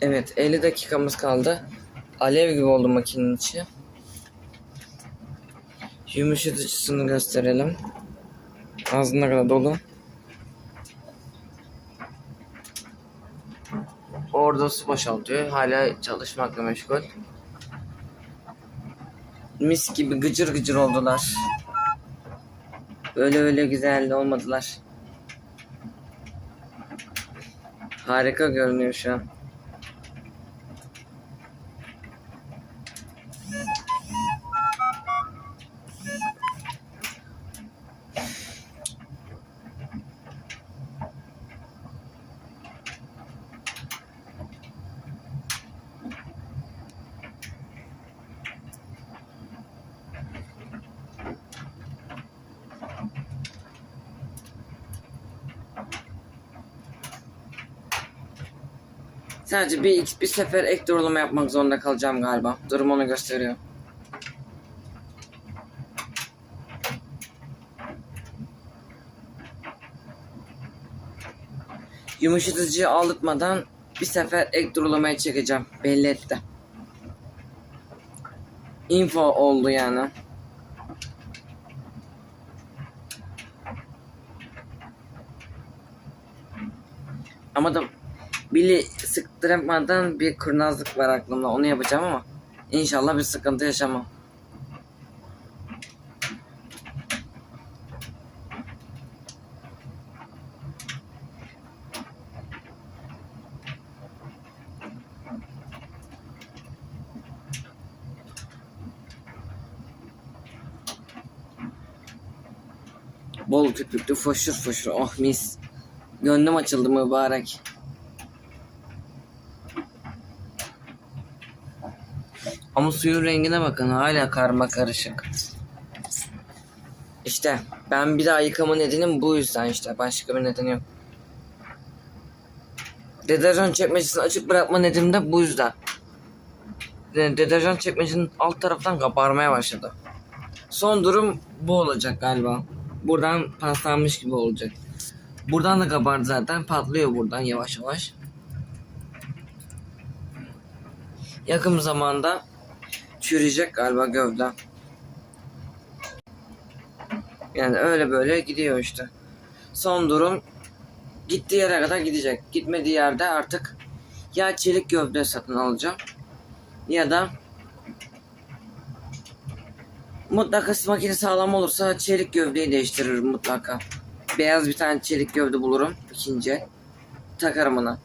Evet 50 dakikamız kaldı. Alev gibi oldu makinenin içi. Yumuşatıcısını gösterelim. Ağzına kadar dolu. Orada su boşaltıyor. Hala çalışmakla meşgul. Mis gibi gıcır gıcır oldular. Öyle öyle güzel olmadılar. Harika görünüyor şu an. Sadece bir, bir sefer ek doğrulama yapmak zorunda kalacağım galiba. Durum onu gösteriyor. Yumuşatıcıyı aldırtmadan bir sefer ek durulamaya çekeceğim. Belli etti. Info oldu yani. Ama da Billy sıktıramadan bir kurnazlık var aklımda. Onu yapacağım ama inşallah bir sıkıntı yaşamam. Bol köpüklü foşur foşur oh mis. Gönlüm açıldı mübarek. Ama suyun rengine bakın hala karma karışık. İşte ben bir daha yıkama nedenim bu yüzden işte başka bir nedeni yok. Deterjan çekmecesini açık bırakma nedenim de bu yüzden. De- Deterjan çekmecenin alt taraftan kabarmaya başladı. Son durum bu olacak galiba. Buradan paslanmış gibi olacak. Buradan da kabardı zaten patlıyor buradan yavaş yavaş. Yakın zamanda çürüyecek galiba gövde. Yani öyle böyle gidiyor işte. Son durum gittiği yere kadar gidecek. Gitmediği yerde artık ya çelik gövde satın alacağım ya da mutlaka makine sağlam olursa çelik gövdeyi değiştiririm mutlaka. Beyaz bir tane çelik gövde bulurum ikinci. Takarım ona.